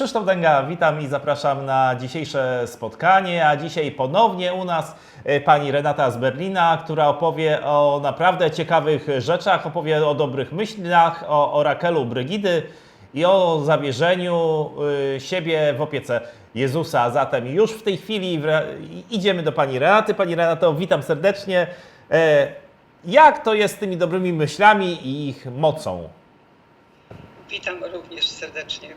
Krzysztof Dęga, witam i zapraszam na dzisiejsze spotkanie, a dzisiaj ponownie u nas e, pani Renata z Berlina, która opowie o naprawdę ciekawych rzeczach, opowie o dobrych myślach, o orakelu Brygidy i o zawierzeniu y, siebie w opiece Jezusa. Zatem już w tej chwili idziemy do pani Renaty. Pani Renato, witam serdecznie. E, Jak to jest z tymi dobrymi myślami i ich mocą? Witam również serdecznie.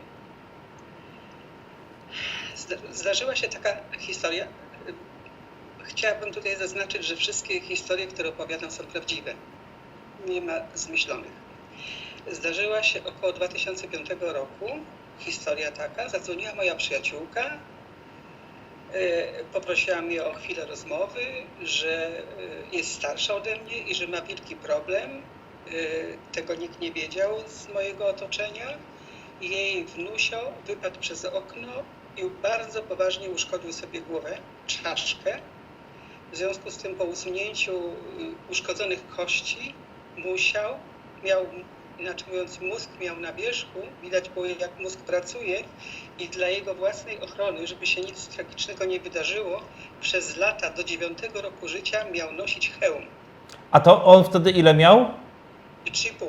Zda- Zdarzyła się taka historia. Chciałabym tutaj zaznaczyć, że wszystkie historie, które opowiadam, są prawdziwe. Nie ma zmyślonych. Zdarzyła się około 2005 roku historia taka. Zadzwoniła moja przyjaciółka. e, Poprosiła mnie o chwilę rozmowy, że e, jest starsza ode mnie i że ma wielki problem Y, tego nikt nie wiedział z mojego otoczenia. Jej wnusio wypadł przez okno i bardzo poważnie uszkodził sobie głowę, czaszkę. W związku z tym po usunięciu y, uszkodzonych kości musiał, miał, inaczej mówiąc, mózg miał na wierzchu, widać było jak mózg pracuje i dla jego własnej ochrony, żeby się nic tragicznego nie wydarzyło, przez lata do dziewiątego roku życia miał nosić hełm. A to on wtedy ile miał? 3,5.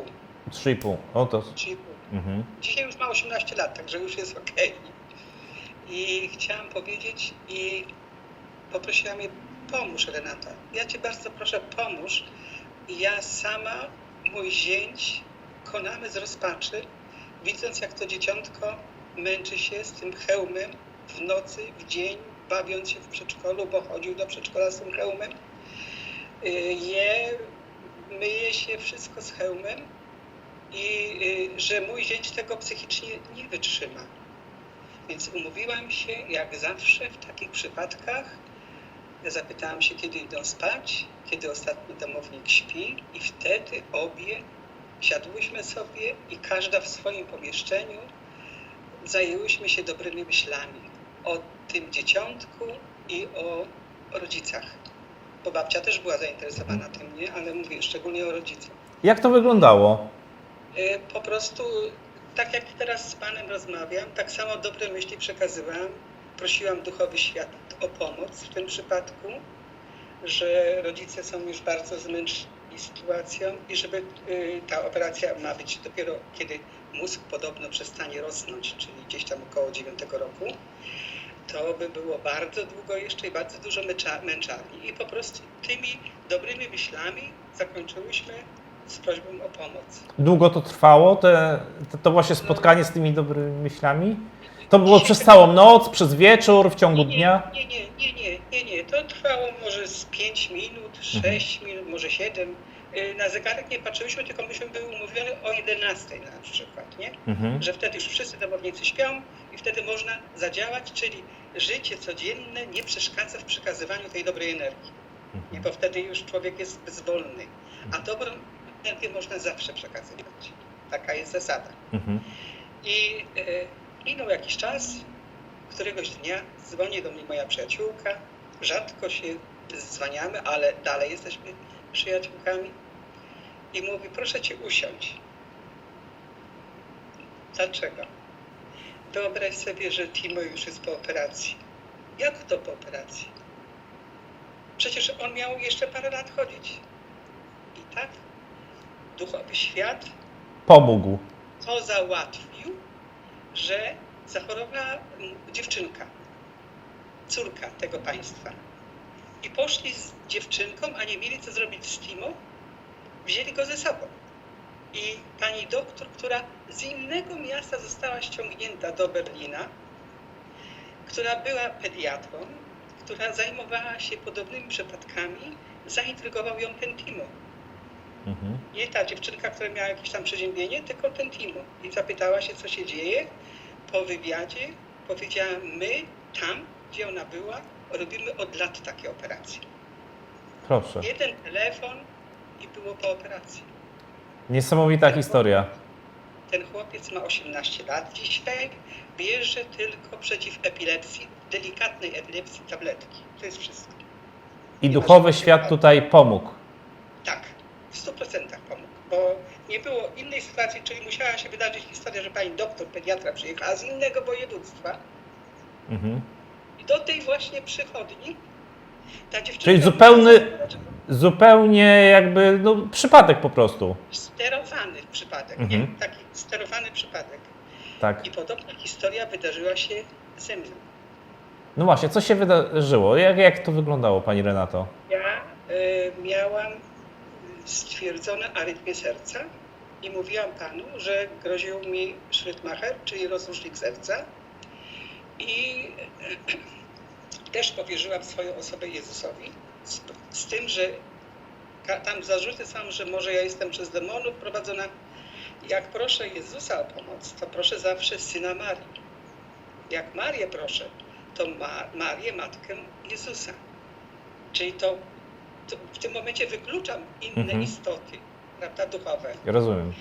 3,5. O to. 3,5. Mhm. Dzisiaj już ma 18 lat, także już jest ok. I chciałam powiedzieć i poprosiła mnie, pomóż Renata. Ja Cię bardzo proszę, pomóż. Ja sama, mój zięć, konamy z rozpaczy, widząc jak to dzieciątko męczy się z tym hełmem w nocy, w dzień, bawiąc się w przedszkolu, bo chodził do przedszkola z tym hełmem. Je, myje się wszystko z hełmem i y, że mój zięć tego psychicznie nie wytrzyma. Więc umówiłam się, jak zawsze w takich przypadkach, zapytałam się, kiedy idą spać, kiedy ostatni domownik śpi i wtedy obie siadłyśmy sobie i każda w swoim pomieszczeniu zajęłyśmy się dobrymi myślami o tym dzieciątku i o rodzicach. Bo babcia też była zainteresowana tym, nie? Ale mówię szczególnie o rodzicach. Jak to wyglądało? Y, Po prostu, tak jak teraz z Panem rozmawiam, tak samo dobre myśli przekazywałam. Prosiłam duchowy świat o pomoc w tym przypadku, że rodzice są już bardzo zmęczeni sytuacją i żeby y, ta operacja ma być dopiero kiedy mózg podobno przestanie rosnąć, czyli gdzieś tam około 9 roku. To by było bardzo długo jeszcze i bardzo dużo męcza, męczarni. I po prostu tymi dobrymi myślami zakończyłyśmy z prośbą o pomoc. Długo to trwało, te, to, to właśnie spotkanie z tymi dobrymi myślami? To było przez całą noc, przez wieczór, w ciągu Nie, dnia? Nie, nie, nie, nie, nie, nie. To trwało może z 5 minut, 6 minut, może 7. Y, Na zegarek nie patrzyliśmy, tylko myśmy byli umówieni o 11 na przykład, nie? Mhm. Że wtedy już wszyscy domownicy śpią i wtedy można zadziałać, czyli życie codzienne nie przeszkadza w przekazywaniu tej dobrej energii. I bo wtedy już człowiek jest bezwolny. A dobrą energię można zawsze przekazywać. Taka jest zasada. Mhm. I e, minął jakiś czas, któregoś dnia dzwoni do mnie moja przyjaciółka. Rzadko się dzwaniamy, ale dalej jesteśmy przyjaciółkami. I mówi, proszę cię usiądź. Dlaczego? Wyobraź sobie, że Timo już jest po operacji. Jak to po operacji? Przecież on miał jeszcze parę lat chodzić. I tak duchowy świat Pomógł. to załatwił, że zachorowała dziewczynka, córka tego państwa. I poszli z dziewczynką, a nie mieli co zrobić z Timo, wzięli go ze sobą. I pani doktor, która z innego miasta została ściągnięta do Berlina, która była pediatrą, która zajmowała się podobnymi przypadkami, zaintrygował ją ten Timo Mhm. nie ta dziewczynka, która miała jakieś tam przeziębienie, tylko ten Timo. I zapytała się, co się dzieje. Po wywiadzie powiedziała, my tam, gdzie ona była, robimy od lat takie operacje. Proszę. Jeden telefon i było po operacji. Niesamowita historia. Ten chłopiec ma 18 lat dzisiaj, bierze tylko przeciw epilepsji, delikatnej epilepsji tabletki. To jest wszystko. I duchowy świat tutaj pomógł. Tak, w 100% pomógł, bo nie było innej sytuacji, czyli musiała się wydarzyć historia, że pani doktor, pediatra przyjechała z innego województwa Mhm. i do tej właśnie przychodni ta dziewczyna... Czyli zupełny- Zupełnie jakby no, przypadek po prostu. Sterowany przypadek, Mhm. nie? Taki sterowany przypadek. Tak. I podobna historia wydarzyła się ze mną. No właśnie, co się wydarzyło? Jak, jak to wyglądało, pani Renato? Ja y, miałam stwierdzoną arytmię serca i mówiłam panu, że groził mi Schrittmacher, czyli rozrusznik serca. I też powierzyłam swoją osobę Jezusowi. Z, z tym, że tam zarzuty są, że może ja jestem przez demonów prowadzona. Jak proszę Jezusa o pomoc, to proszę zawsze Syna Marii. Jak Marię proszę, to Ma- Marię, Matkę Jezusa. Czyli to w tym momencie wykluczam inne Mhm. istoty, prawda, duchowe. Rozumiem.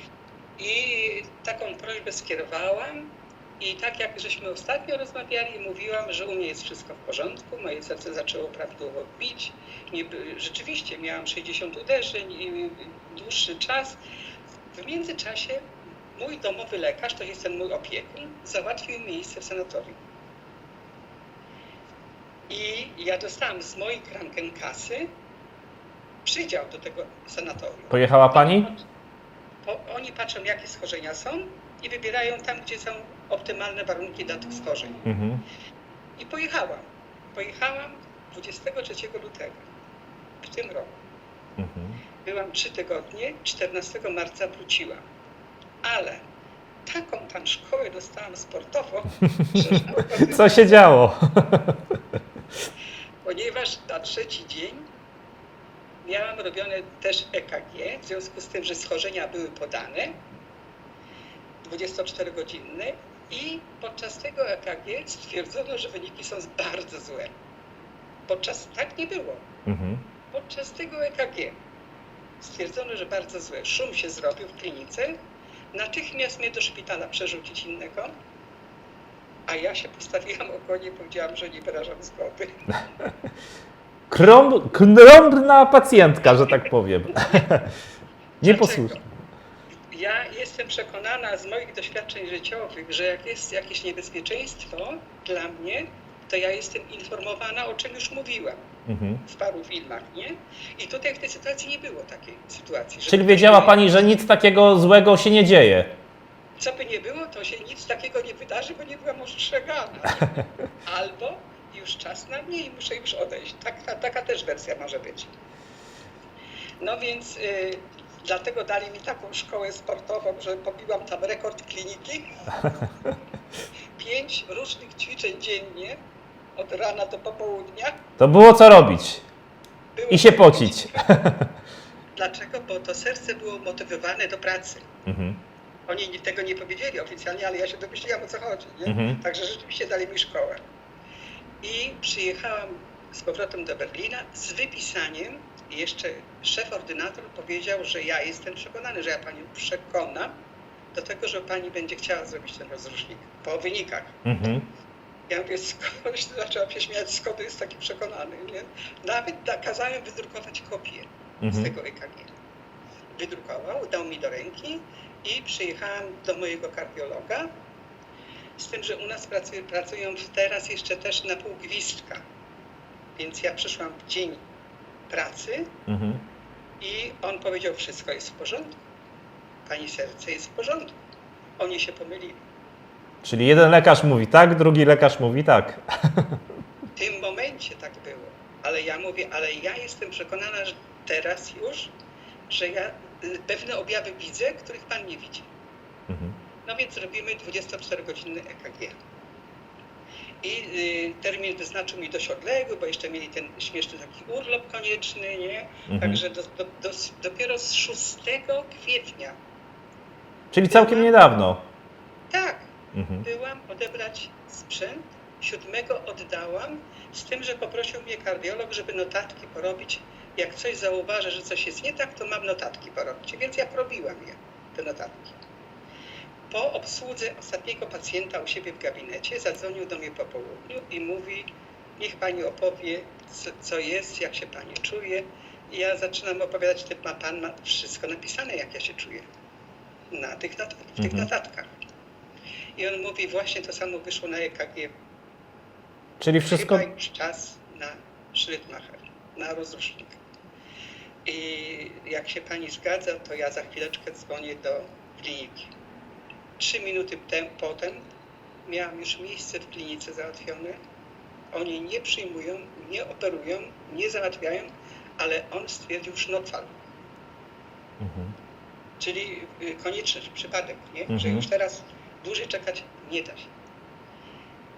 I taką prośbę skierowałam i tak jak żeśmy ostatnio rozmawiali, mówiłam, że u mnie jest wszystko w porządku, moje serce zaczęło prawidłowo bić. Nie, by- rzeczywiście miałam 60 uderzeń i dłuższy czas. W międzyczasie mój domowy lekarz, to jest ten mój opiekun, załatwił miejsce w sanatorium. I ja dostałam z mojej kasy przydział do tego sanatorium. Pojechała pani? Bo oni patrzą, jakie schorzenia są i wybierają tam, gdzie są optymalne warunki dla tych schorzeń. Mhm. I pojechałam. Pojechałam 23 lutego w tym roku. Mhm. Byłam trzy tygodnie, 14 marca wróciłam. Ale taką tam szkołę dostałam sportową, że Co się działo? ponieważ na trzeci dzień miałam robione też EKG, w związku z tym, że schorzenia były podane, 24-godzinne i podczas tego EKG stwierdzono, że wyniki są bardzo złe. Podczas, tak nie było. Mhm. Podczas tego EKG stwierdzono, że bardzo złe. Szum się zrobił w klinice. Natychmiast mnie do szpitala przerzucić innego. A ja się postawiłam okonie i powiedziałam, że nie wyrażam zgody. Krąb, krąbna pacjentka, że tak powiem. Nie posłuszna. Ja jestem przekonana z moich doświadczeń życiowych, że jak jest jakieś niebezpieczeństwo dla mnie, to ja jestem informowana, o czym już mówiłam Mhm. w paru filmach, nie? I tutaj w tej sytuacji nie było takiej sytuacji. Czyli wiedziała mnie- pani, że nic takiego złego się nie dzieje. Co by nie było, to się nic takiego nie wydarzy, bo nie byłam ostrzegana. Albo już czas na mnie i muszę już odejść. Taka, taka też wersja może być. No więc y, dlatego dali mi taką szkołę sportową, że pobiłam tam rekord kliniki. Pięć różnych ćwiczeń dziennie, od rana do popołudnia. To było co robić. Było I się pocić. Dlaczego? Bo to serce było motywowane do pracy. Mhm. Oni ni- tego nie powiedzieli oficjalnie, ale ja się domyśliłam o co chodzi. Nie? Mhm. Także rzeczywiście dali mi szkołę. I przyjechałam z powrotem do Berlina z wypisaniem. I jeszcze szef ordynator powiedział, że ja jestem przekonany, że ja panią przekonam do tego, że pani będzie chciała zrobić ten rozrusznik po wynikach. Mhm. Ja mówię, skąd, zaczęłam się śmiać, skąd jest taki przekonany. Nie? Nawet kazałem wydrukować kopię z Mhm. tego EKG. Wydrukował, dał mi do ręki i przyjechałam do mojego kardiologa. Z tym, że u nas pracują, pracują teraz jeszcze też na pół gwizdka. Więc ja przyszłam w dzień pracy Mhm. i on powiedział, wszystko jest w porządku. Pani serce jest w porządku. Oni się pomylili. Czyli jeden lekarz mówi tak, drugi lekarz mówi tak. W tym momencie tak było. Ale ja mówię, ale ja jestem przekonana, że teraz już, że ja y, pewne objawy widzę, których Pan nie widzi. Mhm. No więc robimy 24-godzinny EKG. I y, termin wyznaczył mi dość odległy, bo jeszcze mieli ten śmieszny taki urlop konieczny, nie? Mhm. Także do, do, do, dopiero z 6 kwietnia, Czyli całkiem niedawno. tak, Mhm. byłam odebrać sprzęt, 7 oddałam, z tym, że poprosił mnie kardiolog, żeby notatki porobić. Jak coś zauważę, że coś jest nie tak, to mam notatki porobić. Więc ja porobiłam je, te notatki. Po obsłudze ostatniego pacjenta u siebie w gabinecie zadzwonił do mnie po południu i mówi, niech pani opowie, co, co jest, jak się pani czuje. I ja zaczynam opowiadać, że ma pan ma wszystko napisane, jak ja się czuję. na tych, w tych Mhm. notatkach. I on mówi, właśnie to samo wyszło na EKG. Czyli wszystko. Chyba już czas na Schrittmacher, na rozrusznik. I jak się pani zgadza, to ja za chwileczkę dzwonię do kliniki. Trzy minuty tem, potem miałam już miejsce w klinice załatwione. Oni nie przyjmują, nie operują, nie załatwiają, ale on stwierdził sznotfal, Mhm. czyli y, konieczny przypadek, nie? Mhm. że już teraz dłużej czekać nie da się.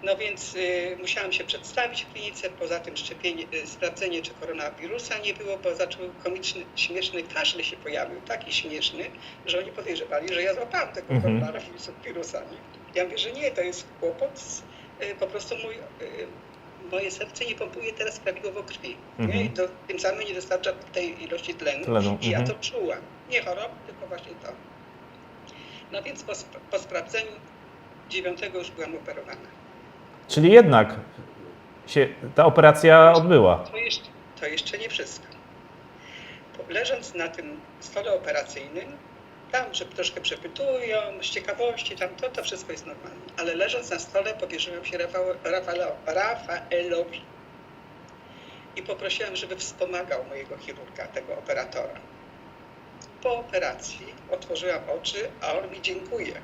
No więc y, musiałam się przedstawić w klinice, poza tym szczepienie, y, sprawdzenie, czy koronawirusa nie było, bo zaczął komiczny, śmieszny kaszel się pojawił, taki śmieszny, że oni podejrzewali, że ja złapałam tego Mhm. koronawirusa. Nie? Ja mówię, że nie, to jest kłopot, y, po prostu mój, y, moje serce nie pompuje teraz prawidłowo krwi. Mhm. I to, tym samym nie dostarcza tej ilości tlenu. Tlenu, I ja mhm. to czułam. Nie choroba, tylko właśnie to. No więc po, po sprawdzeniu dziewiątego już byłam operowana. Czyli jednak się ta operacja odbyła. To jeszcze, to jeszcze nie wszystko. Leżąc na tym stole operacyjnym, tam że troszkę przepytują, z ciekawości, tam to, to wszystko jest normalne. Ale leżąc na stole powierzyłam się Rafał, Rafalo, Rafaelowi i poprosiłam, żeby wspomagał mojego chirurga, tego operatora. Po operacji otworzyłam oczy, a on mi dziękuje.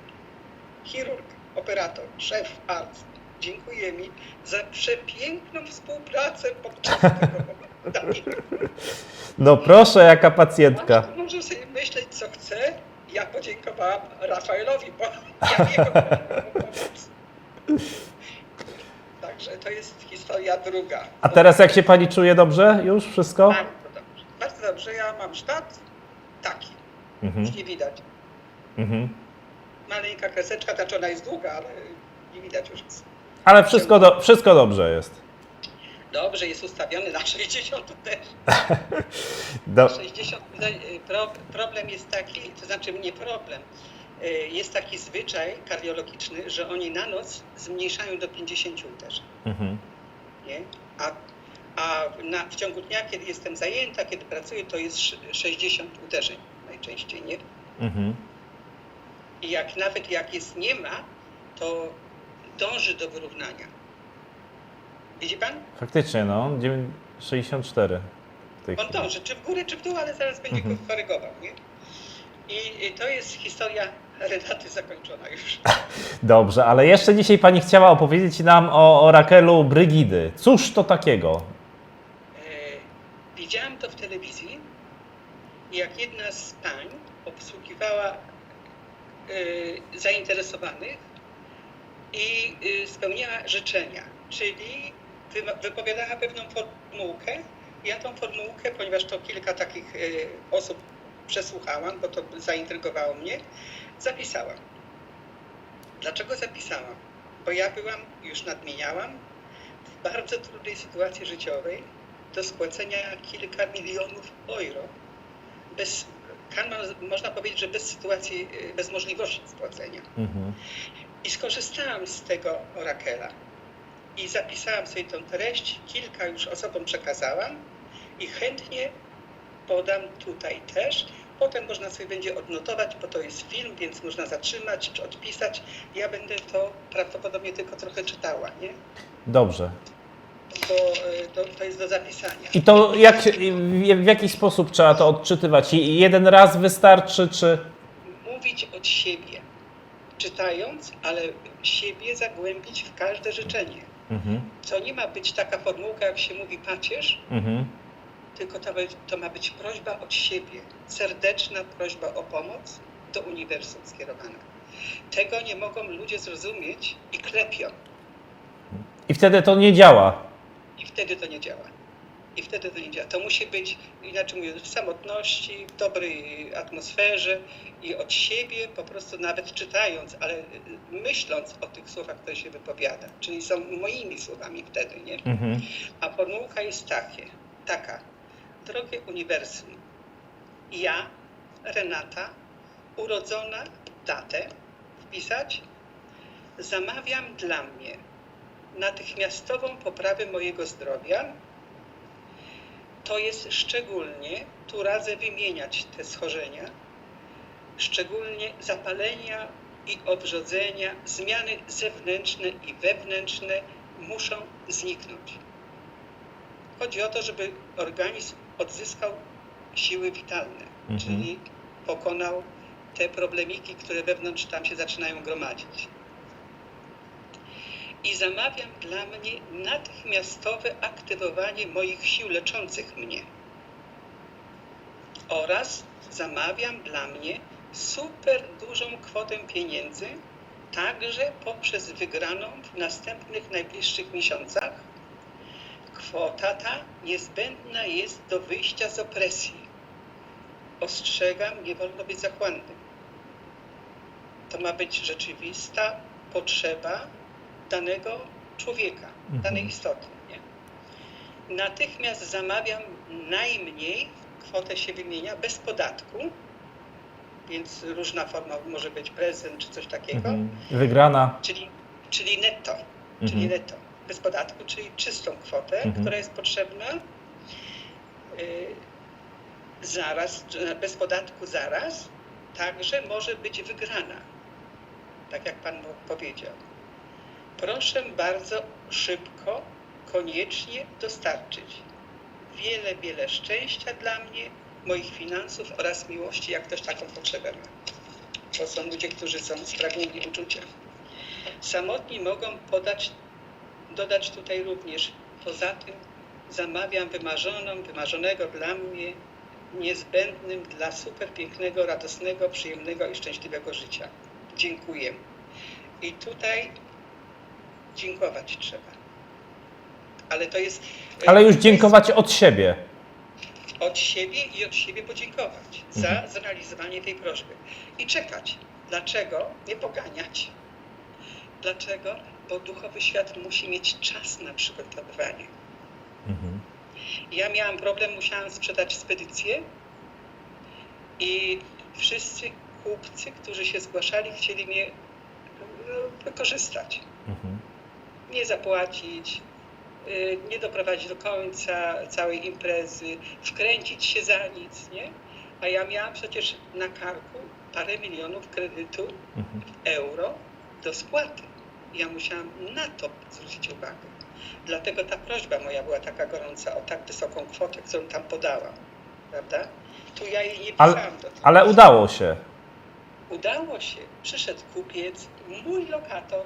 Chirurg, operator, szef, arzt, dziękuję mi za przepiękną współpracę podczas tego. No proszę, jaka pacjentka. Może sobie myśleć, co chce. Ja podziękowałam Rafaelowi, bo ja nie. Także to jest historia druga. A teraz jak się pani czuje dobrze? Już wszystko? Bardzo dobrze. Bardzo dobrze. Ja mam sztat taki, Mhm. już nie widać. Mhm. Maleńka kreseczka, ta czy ona jest długa, ale nie widać już. nic. Ale wszystko, do, wszystko dobrze jest. Dobrze, jest ustawiony na 60 też. Do, 60, no, y, pro, problem jest taki, to znaczy nie problem, y, jest taki zwyczaj kardiologiczny, że oni na noc zmniejszają do 50 uderzeń, mhm. nie? A, a na, w ciągu dnia, kiedy jestem zajęta, kiedy pracuję, to jest sz- 60 uderzeń najczęściej, nie? Mhm. I jak nawet jak jest nie ma, to dąży do wyrównania. Widzi pan? Faktycznie, no. dziewię- 64 w tej On chwili. dąży, czy w górę, czy w dół, ale zaraz będzie Mhm. go korygował, nie? I, I to jest historia Renaty zakończona już. Dobrze, ale jeszcze dzisiaj pani chciała opowiedzieć nam o orakelu Brygidy. Cóż to takiego? E, widziałam to w telewizji, jak jedna z pań obsługiwała e, zainteresowanych i e, spełniała życzenia, czyli wy- wypowiadała pewną formułkę. Ja tą formułkę, ponieważ to kilka takich e, osób przesłuchałam, bo to zaintrygowało mnie, zapisałam. Dlaczego zapisałam? Bo ja byłam, już nadmieniałam, w bardzo trudnej sytuacji życiowej do spłacenia kilka milionów euro. Bez, można powiedzieć, że bez sytuacji, y, bez możliwości spłacenia. Mhm. I skorzystałam z tego orakela. I zapisałam sobie tą treść, kilka już osobom przekazałam i chętnie podam tutaj też. Potem można sobie będzie odnotować, bo to jest film, więc można zatrzymać czy odpisać. Ja będę to prawdopodobnie tylko trochę czytała, nie? Dobrze. Bo y, to, to jest do zapisania. I to jak, w jaki sposób trzeba to odczytywać? Jeden raz wystarczy, czy... Mówić od siebie, czytając, ale siebie zagłębić w każde życzenie. Mhm. To nie ma być taka formułka, jak się mówi pacierz, Mhm. tylko to, to ma być prośba od siebie, serdeczna prośba o pomoc do uniwersum skierowana. Tego nie mogą ludzie zrozumieć i klepią. I wtedy to nie działa. I wtedy to nie działa. I wtedy to działa. To musi być, inaczej mówiąc, w samotności, w dobrej atmosferze i od siebie, po prostu nawet czytając, ale myśląc o tych słowach, które się wypowiada. Czyli są moimi słowami wtedy, nie? Mhm. A formułka jest takie, taka. Drogie uniwersum, ja, Renata, urodzona, datę wpisać, zamawiam dla mnie natychmiastową poprawę mojego zdrowia. To jest szczególnie, tu radzę wymieniać te schorzenia, szczególnie zapalenia i obrzodzenia, zmiany zewnętrzne i wewnętrzne muszą zniknąć. Chodzi o to, żeby organizm odzyskał siły witalne, Mhm. czyli pokonał te problemiki, które wewnątrz tam się zaczynają gromadzić. I zamawiam dla mnie natychmiastowe aktywowanie moich sił leczących mnie. Oraz zamawiam dla mnie super dużą kwotę pieniędzy, także poprzez wygraną w następnych najbliższych miesiącach. Kwota ta niezbędna jest do wyjścia z opresji. Ostrzegam, nie wolno być zachłannym. To ma być rzeczywista potrzeba danego człowieka, Mhm. danej istoty. Nie? Natychmiast zamawiam najmniej, kwotę się wymienia, bez podatku, więc różna forma może być prezent czy coś takiego, Mhm. Wygrana. czyli, czyli netto, czyli Mhm. netto, bez podatku, czyli czystą kwotę, Mhm. która jest potrzebna y, zaraz, bez podatku zaraz, także może być wygrana, tak jak Pan powiedział. Proszę bardzo szybko, koniecznie dostarczyć. Wiele, wiele szczęścia dla mnie, moich finansów oraz miłości, jak ktoś taką potrzebę ma. To są ludzie, którzy są spragnieni uczucia. Samotni mogą podać, dodać tutaj również, poza tym zamawiam wymarzoną, wymarzonego dla mnie, niezbędnym dla super pięknego, radosnego, przyjemnego i szczęśliwego życia. Dziękuję. I tutaj dziękować trzeba. Ale to jest. Ale już dziękować od siebie. Od siebie i od siebie podziękować za Mhm. zrealizowanie tej prośby. I czekać. Dlaczego? Nie poganiać. Dlaczego? Bo duchowy świat musi mieć czas na przygotowywanie. Mhm. Ja miałam problem, musiałam sprzedać spedycję i wszyscy kupcy, którzy się zgłaszali, chcieli mnie no, wykorzystać. Mhm. Nie zapłacić, y, nie doprowadzić do końca całej imprezy, wkręcić się za nic, nie? A ja miałam przecież na karku parę milionów kredytu Mhm. euro do spłaty. Ja musiałam na to zwrócić uwagę. Dlatego ta prośba moja była taka gorąca o tak wysoką kwotę, którą tam podałam. Prawda? Tu ja jej nie Ale- pisałam do tego. Ale udało się. Udało się. Przyszedł kupiec, mój lokator,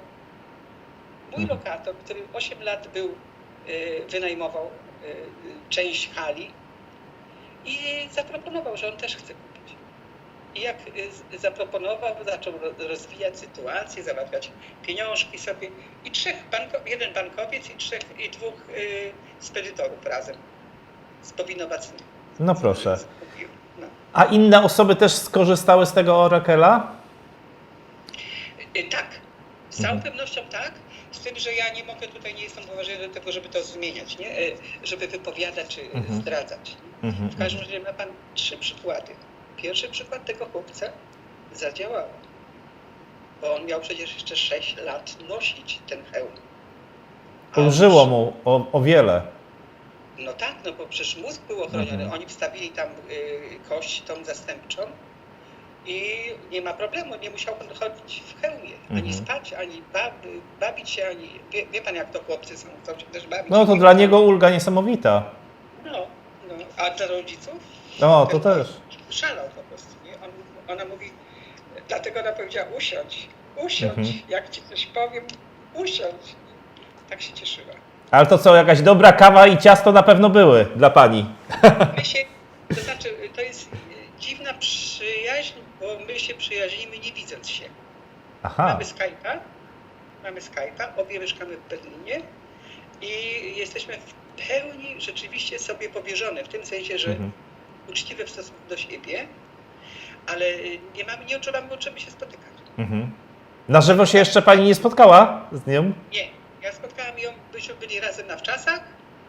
mój Mhm. lokator, który 8 lat był, y, wynajmował y, część hali i zaproponował, że on też chce kupić. I jak y, zaproponował, zaczął ro- rozwijać sytuację, załatwiać pieniążki sobie i trzech banko, jeden bankowiec i trzech i dwóch spedytorów razem z powinowacymi. No proszę. No. A inne osoby też skorzystały z tego Orakela? Tak, z całą Mhm. pewnością tak. Z tym, że ja nie mogę tutaj, nie jestem uważany do tego, żeby to zmieniać, nie? Y, żeby wypowiadać czy Mhm. zdradzać. Mhm. W każdym razie ma Pan trzy przykłady. Pierwszy przykład tego chłopca zadziałało, bo on miał przecież jeszcze 6 lat nosić ten hełm. A Ulżyło on- mu o, o wiele. No tak, no bo przecież mózg był ochroniony. Mhm. Oni wstawili tam y, kość tą zastępczą i nie ma problemu, nie musiał pan chodzić w hełmie, ani Mhm. spać, ani bab, bawić się, ani... Wie, wie pan jak to chłopcy są, chcą się też bawić. No to dla niego ulga niesamowita. No, no. a dla rodziców? O, to też. Szalał po prostu, nie? On, ona mówi, dlatego ona powiedziała usiądź, usiądź, Mhm. jak ci coś powiem, usiądź. Tak się cieszyła. Ale to co, jakaś dobra kawa i ciasto na pewno były dla pani. My się, to znaczy, to jest dziwna przyjaźń, bo my się przyjaźnimy nie widząc się. Aha. Mamy Skype'a, mamy Skype'a, obie mieszkamy w Berlinie i jesteśmy w pełni rzeczywiście sobie powierzone, w tym sensie, że Mhm. uczciwe w stosunku do siebie, ale nie mamy, nie odczuwamy potrzeby się spotykać. Mhm. Na żywo się jeszcze pani nie spotkała z nią? Nie, ja spotkałam ją, byśmy byli razem na wczasach,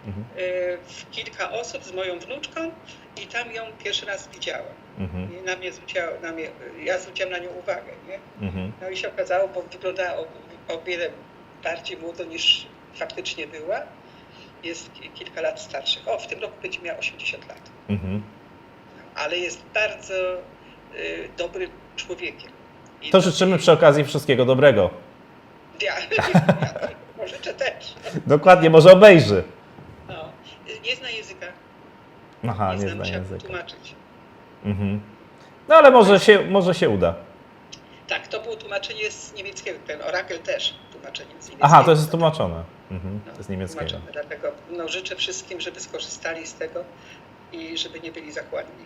Mhm. y, w kilka osób z moją wnuczką i tam ją pierwszy raz widziałam. Mhm. I na mnie zwróciła, na mnie, ja zwróciłam na nią uwagę, nie? Mhm. No i się okazało, bo wyglądała o, o wiele bardziej młodo niż faktycznie była. Jest ki- kilka lat starszych. O, w tym roku będzie miała 80 lat. Mhm. Ale jest bardzo y, dobry, człowiekiem. I To życzymy przy okazji wszystkiego dobrego. Ja, ja, może życzę też. Dokładnie, może obejrzy. No. Nie zna języka, Aha, nie nie znam zna jak języka. tłumaczyć. Mhm. No ale może się, może się uda. Tak, to było tłumaczenie z niemieckiego, ten orakel też tłumaczenie z niemieckiego. Aha, to jest tłumaczone. Mhm. No, Z niemieckiego. tłumaczone, Dlatego no, życzę wszystkim, żeby skorzystali z tego i żeby nie byli zachłanni.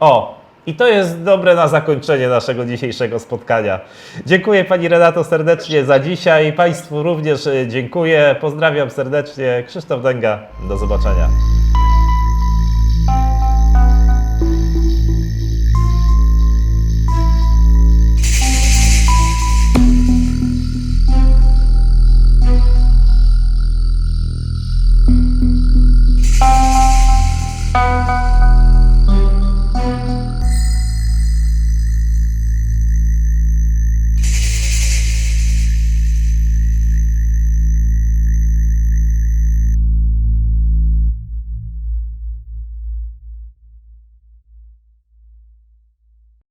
O, i to jest dobre na zakończenie naszego dzisiejszego spotkania. Dziękuję Pani Renato serdecznie za dzisiaj. Państwu również e, dziękuję. Pozdrawiam serdecznie. Krzysztof Dęga. Do zobaczenia.